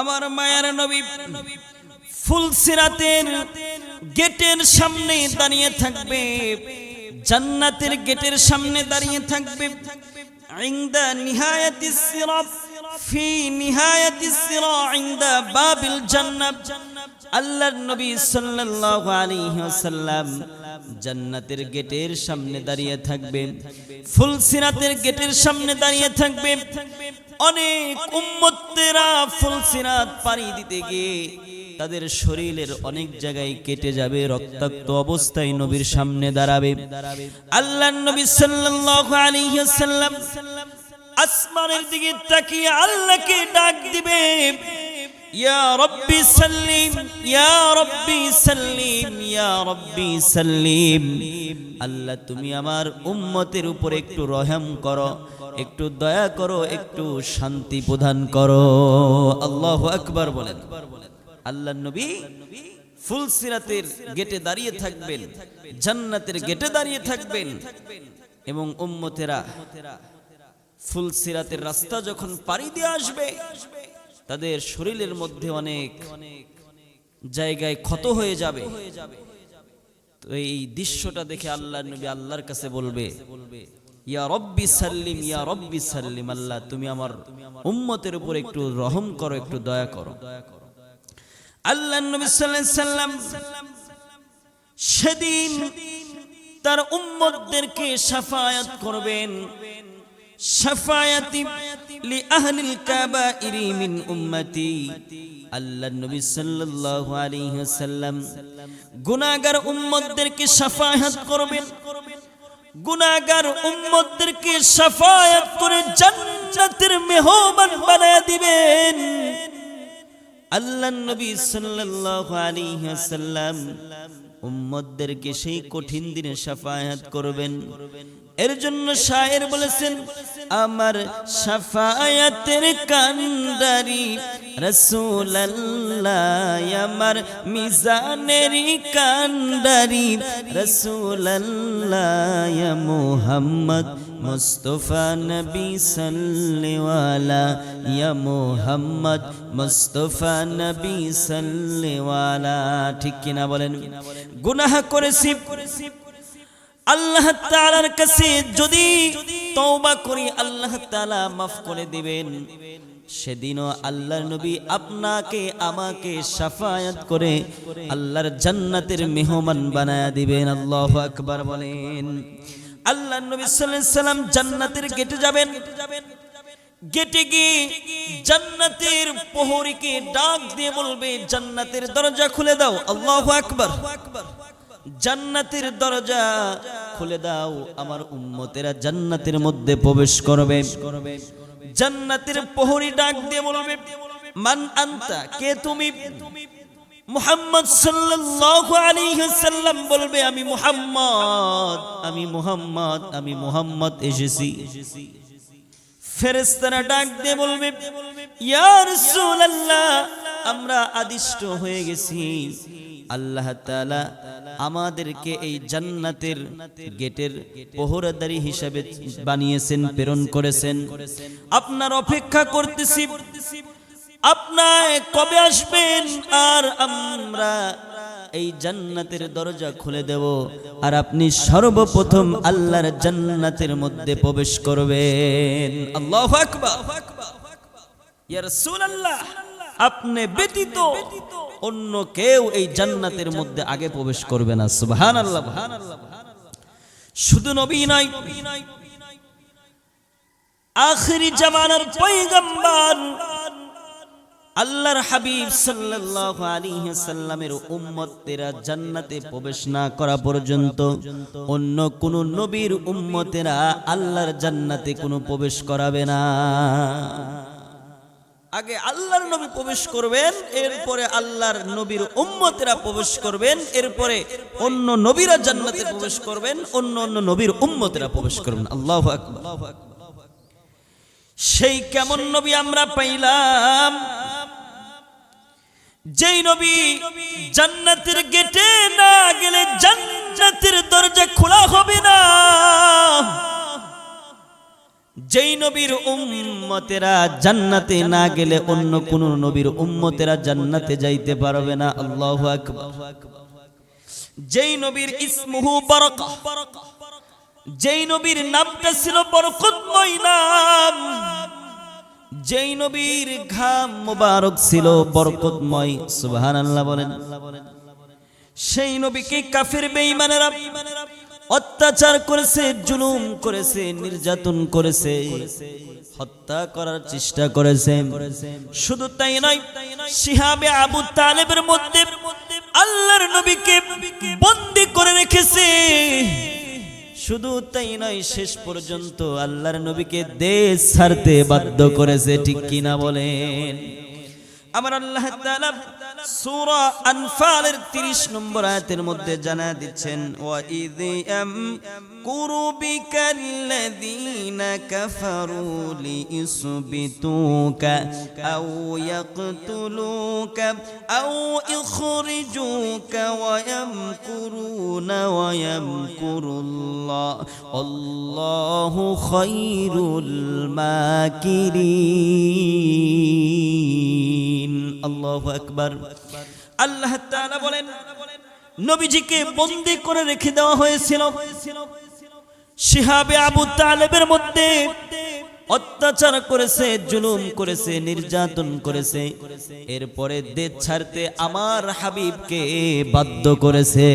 আমার মায়ার নবী ফুল সিরাতের গেটের সামনে দাঁড়িয়ে থাকবে, জান্নাতের গেটের সামনে দাঁড়িয়ে থাকবে। আইন্দা নিহায়াতি সিরাত, ফি নিহায়াতি সিরা আইন্দা বাবিল জান্নাত। আল্লাহর নবী সাল্লাল্লাহু আলাইহি ওয়াসাল্লাম জান্নাতের গেটের সামনে দাঁড়িয়ে থাকবে, ফুল সিরাতের গেটের সামনে দাঁড়িয়ে থাকবে। অনেক উম্মত উম্মতেরা ফুলসিরাত পাড়ি দিতে গিয়ে তাদের শরীরের অনেক জায়গায় কেটে যাবে, রক্তাক্ত অবস্থায় নবীর সামনে দাঁড়াবে। আল্লাহ নবী সাল্লাল্লাহু আলাইহি ওয়াসাল্লাম আসমানের দিকে তাকিয়ে আল্লাহকে ডাক দিবে ইয়া রব্বি সাল্লিম, ইয়া রব্বি সাল্লিম, ইয়া রব্বি সাল্লিম। আল্লাহ, তুমি আমার উম্মতের উপর একটু রহম করো, একটু দয়া করো, একটু শান্তি প্রদান করো। আল্লাহু আকবার বলেন। আল্লাহ নবী ফুলসিরাতের গেটে দাঁড়িয়ে থাকবেন, জান্নাতের গেটে দাঁড়িয়ে থাকবেন এবং উম্মতেরা ফুলসিরাতের রাস্তা যখন পাড়ি দিয়ে আসবে তাদের শরীরের মধ্যে অনেক জায়গায় ক্ষত হয়ে যাবে। তো এই দৃশ্যটা দেখে আল্লাহ নবী আল্লাহর কাছে বলবে, ইয়া রব্বি সাল্লিম, ইয়া রব্বি সাল্লিম, আল্লাহ, তুমি আমার উম্মতের উপর একটু রহম করো, একটু দয়া করো। আল্লাহ নবী সাল্লাম সেদিন তার উম্মতদেরকে শাফায়াত করবেন। শাফায়াতি লি আহলিল কাবাইরি মিন উম্মতি। আল্লাহ নবী সাল্লাল্লাহু আলাইহি ওয়াসাল্লাম গুনাহগার উম্মতদেরকে শাফায়াত করবেন। গুনাহগার উম্মতদেরকে শাফায়াত করে জান্নাতের মেহমান বানায় দিবেন। আল্লাহ নবী সাল্লাল্লাহু আলাইহি ওয়াসাল্লাম উম্মতদেরকে সেই কঠিন দিনে শাফায়াত করবেন। এর জন্য শায়ের বলেছেন, আমার সাফায়াতের কান্দারি রসুল্লাহ আমার মিজানেরই কান্দারি রসুল্লাহ মুহাম্মদ মুস্তফা নবী সাল্লিওয়ালা, ইয়া মুহাম্মদ মুস্তফা নবী সাল্লিওয়ালা। ঠিক কিনা বলেন? গুনাহ করেছি। আল্লাহ তাআলার কাছে যদি তওবা করি আল্লাহ তাআলা মাফ করে দিবেন। সেদিনও আল্লাহর নবী আপনাকে আমাকে শাফায়াত করে আল্লাহর জান্নাতের মেহমান বানায়া দিবেন। আল্লাহু আকবার বলেন। আল্লাহ নবী সাল্লাম জান্নাতের গেটে যাবেন। গেটে গিয়ে জান্নাতের প্রহরীকে ডাক দিয়ে বলবে জান্নাতের দরজা খুলে দাও। আল্লাহু আকবার। জান্নাতের দরজা খুলে দাও, আমার উম্মতেরা জান্নাতের মধ্যে প্রবেশ করবে। জান্নাতের প্রহরী ডাক দিয়ে বলবে, মান আন্তা, কে তুমি? মুহাম্মদ সাল্লাল্লাহু আলাইহি সাল্লাম বলবে, আমি মুহাম্মদ আমি মুহাম্মদ আমি মুহাম্মদ এসেছি। ফেরেশতারা ডাক দিয়ে বলবে, ইয়া রাসূলুল্লাহ, আমরা আদিষ্ট হয়ে গেছি। আল্লাহ আমাদেরকে এই জান্নাতের গেটের প্রহরাদারি হিসাবে বানিয়েছেন, প্রেরণ করেছেন। আপনার অপেক্ষা করতেছি। আপনার কবে আসবেন? আর আমরা এই জান্নাতের দরজা খুলে দেব। আর আপনি সর্বপ্রথম আল্লাহর জান্নাতের মধ্যে প্রবেশ করবেন। আল্লাহু আকবার। ইয়া রাসূলুল্লাহ, আপনি ব্যতীত অন্য কেউ এই জান্নাতের মধ্যে আগে প্রবেশ করবে না। সুবহানাল্লাহ শুধু নবী নয় আখেরি জামানার পয়গম্বর আল্লাহর হাবিব সাল্লাল্লাহু আলাইহি সাল্লামের উম্মতেরা জান্নাতে প্রবেশ না করা পর্যন্ত অন্য কোন নবীর উম্মতেরা আল্লাহর জান্নাতে কোনো প্রবেশ করাবে না। আগে আল্লাহর নবী প্রবেশ করবেন, এরপরে আল্লাহর নবীর উম্মতেরা প্রবেশ করবেন, এরপরে অন্য নবীরা জান্নাতে প্রবেশ করবেন, অন্য অন্য নবীর উম্মতেরা প্রবেশ করবেন। আল্লাহু সেই কেমন নবী আমরা পাইলাম? যেই নবী জান্নাতের গেটে না গেলে জান্নাতের দরজা খোলা হবে না। যেই নবীর উম্মতেরা জান্নাতে না গেলে অন্য কোন নবীর উম্মতেরা জান্নাতে যাইতে পারবে না। আল্লাহু যেই নবীর ইসমুহু বারাকা যেই নবীর নামটা ছিল বরকতময় নাম। যেই নবীর ঘাম মোবারক ছিল বরকতময়। সুবহানাল্লাহ বলেন। সেই নবীকে কাফের বেঈমানেরা অত্যাচার করেছে, জুলুম করেছে, নির্যাতন করেছে, হত্যা করার চেষ্টা করেছে। শুধু তাই নয় শিহাবে আবু তালেবের মধ্যে আল্লাহর নবীকে বন্দি করে রেখেছে। শুধু তাই নয়, শেষ পর্যন্ত আল্লাহর নবীকে দেশ ছাড়তে বাধ্য করেছে, ঠিক কিনা বলেন? আমার আল্লাহ তাআলা সূরা আনফালের 30 নম্বর আয়াতের মধ্যে জানা দিচ্ছেন, ওয়া ইয ইয়ামকুরু বিকাল্লাযীনা কাফারু লিইসবিতুকা আও ইয়াকতুলুকা আও ইখরিজুকা ওয়া ইয়ামকুরুনা ওয়া ইয়ামকুরুল্লাহ, আল্লাহু খায়রুল মাকিরিন. আল্লাহু আকবার। আল্লাহ তাআলা বলেন নবীজিকে বন্দি করে রেখে দেওয়া হয়েছিল। শিহাবে আবু তালেবের মধ্যে অত্যাচার করেছে জুলুম করেছে নির্যাতন করেছে। এরপরে দেশ ছাড়তে আমার হাবিবকে বাধ্য করেছে।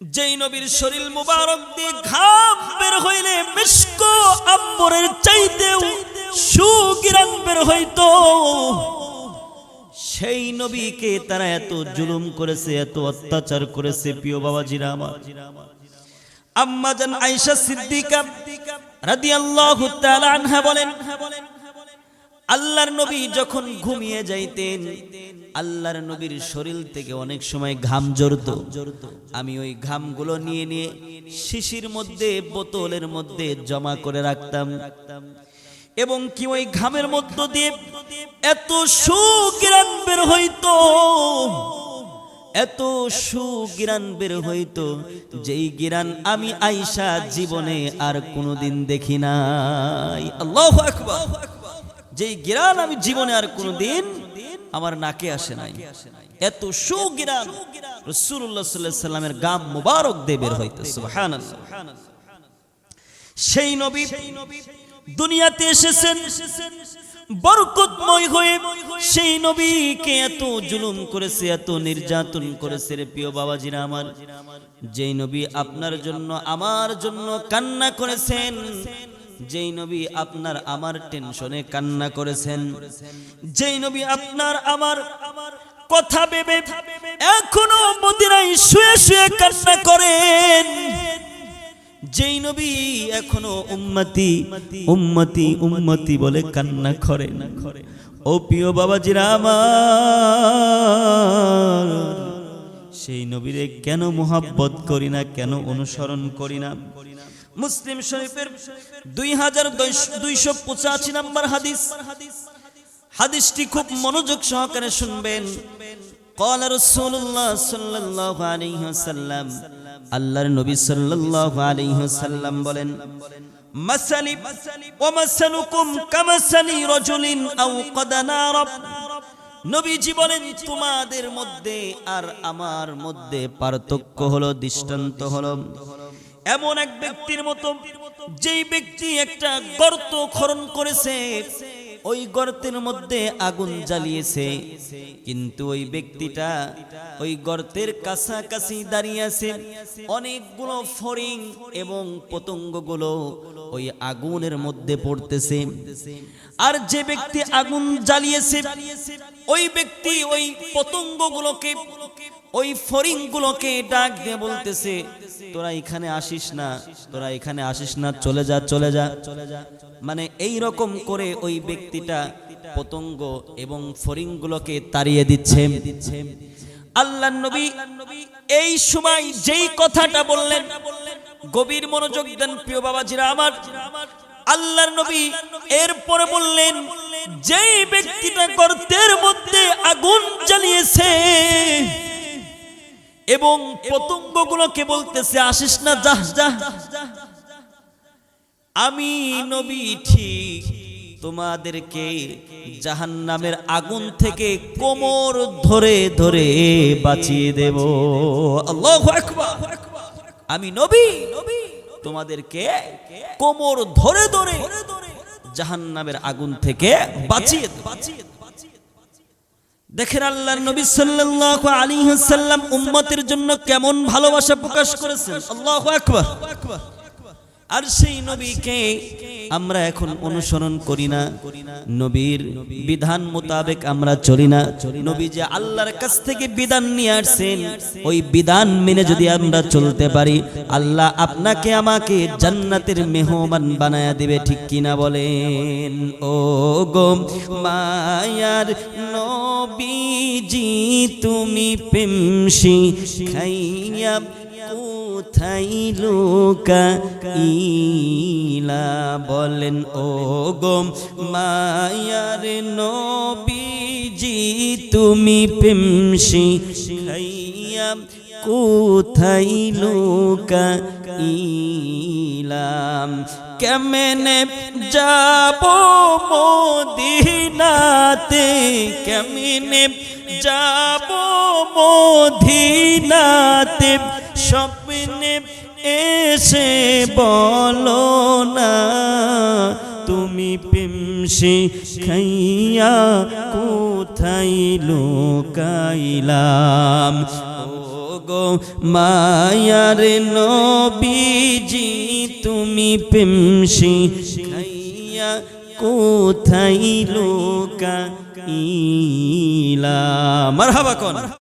যেই নবীর শরীর মুবারক দিয়ে ঘাম বের হইলে মিষ্ক আম্বরের চাইতেও সুগিরান বের সেই নবীকে তারা এত জুলুম করেছে, এত অত্যাচার করেছে, প্রিয় আমার। আম্মা জান আয়েশা সিদ্দিকা রাদিয়াল্লাহু তাআলা আনহা বলেন, আল্লাহর নবী যখন ঘুমিয়ে যাইতেন, আল্লাহর নবীর শরীর থেকে অনেক সময় ঘাম জড়ত আমি ওই ঘামগুলো নিয়ে নিয়ে শিশির মধ্যে, বোতলের মধ্যে জমা করে রাখতাম রাখতাম। এবং কি ওই ঘামের মধ্য দিয়ে এত সুগিরান বের হইতো? এত সুগিরান বের হইতো, যেই গিরান আমি আইসা জীবনে আর কোনোদিন দেখি নাই। আল্লাহু যেই গিরান আমি জীবনে আর কোনোদিন আমার নাকে আসে নাই। এত সুগিরান আলাইহি সাল্লামের গাম মুবারক দেবের বের হইতো, সুবহানাল্লাহ। সেই নবী দুনিয়াতে এসেছেন। বরকতময় হয়ে সেই নবীকে এত জুলুম করেছে, এত নির্যাতন করেছে রে প্রিয় বাবাজিরা আমার। যেই নবী আপনার জন্য, আমার জন্য কান্না করেছেন, যেই নবী আপনার আমার টেনশনে কান্না করেছেন, যেই নবী আপনার আমার কথা ভেবে এখনও মদিনায় শুয়ে শুয়ে কান্না করেন। নবী, এখনও উম্মতি উম্মতি উম্মতি বলে কান্না করে। না ও প্রিয় বাবাজিরা আমার, সেই নবীরে কেন মোহাব্বত করি না, কেন অনুসরণ করি না? মুসলিম শরীফের দুই হাজার দুইশো পঁচাশি নম্বর হাদিস। হাদিসটি খুব মনোযোগ সহকারে শুনবেন। قال رسول الله صلى الله عليه وسلم আল্লাহর নবী সাল্লাল্লাহু আলাইহি ওয়াসাল্লাম বলেন মাসালি ওয়া মাসালুকুম কামাসালি রাজুলিন আও কাদানার নবীজি বলেন তোমাদের মধ্যে আর আমার মধ্যে পার্থক্য হলো দৃষ্টান্ত হলো এমন এক ব্যক্তির মতো যেই ব্যক্তি একটা গর্ত খনন করেছে ওই গর্তের মধ্যে আগুন জ্বালিয়েছে। কিন্তু ওই ব্যক্তিটা ওই গর্তের কাছাকাছি দাঁড়িয়ে আছে। অনেকগুলো ফরিং এবং পতঙ্গগুলো ওই আগুনের মধ্যে পড়তেছে। আর যে ব্যক্তি আগুন জ্বালিয়েছে, ওই ব্যক্তি ওই পতঙ্গগুলোকে, ওই ফরিং গুলোকে ডাক দিয়ে বলতেছে, তোরা এখানে আসিস না, তোরা এখানে আসিস না, চলে যা চলে যা চলে যা। মানে এই রকম করে ওই ব্যক্তিটা পতঙ্গ এবং ফরিং গুলোকে তাড়িয়ে দিচ্ছে। আল্লাহ নবী এই সময় যেই কথাটা বললেন, গভীর মনোযোগ দেন প্রিয় বাবাজিরা আমার। আল্লাহর নবী এরপরে বললেন, যেই ব্যক্তিটা গর্তের মধ্যে আগুন জ্বালিয়েছে এবং পতঙ্গগুলোকে বলতেছে, আসিস না যা যা আমি নবী ঠিক। তোমাদেরকে জাহান্নামের আগুন থেকে কোমর ধরে ধরে বাঁচিয়ে দেব। আল্লাহু আমি নবী। তোমাদেরকে কোমর ধরে ধরে জাহান্নামের আগুন থেকে বাঁচিয়ে দেব। দেখেন আল্লাহর নবী সাল্লাল্লাহু আলাইহি ওয়াসাল্লাম উম্মতের জন্য কেমন ভালোবাসা প্রকাশ করেছেন। আল্লাহু আকবার। আর সেই নবীকে আমরা এখন অনুসরণ করি না। নবীর বিধান মোতাবেক আমরা চলি না। নবী যে আল্লাহর কাছ থেকে বিধান নিয়ে আসছেন, ওই বিধান মেনে যদি আমরা চলতে পারি, আল্লাহ আপনাকে আমাকে জান্নাতের মেহমান বানায়া দিবে, ঠিক কিনা বলেন? ও গো মায়ার নবীজি, তুমি পেমসি খাইয়া কোথায় লোকা ইলা বলেন ও গো মায়ার নবীজি, তুমি পেমসি খাইয়া কোথায় লোকা ইলাম কেমনে যাব মদিনাতে? কেমনে যাব মদিনাতে? স্বপ্নে এসে বলো না, তুমি পিমসি খাইয়া কোথায় লোকাইলাম? গো মায়ার নবীজি, তুমি পিমসি খাইয়া কোথায় লোকা ইলা মারহাবা কোন।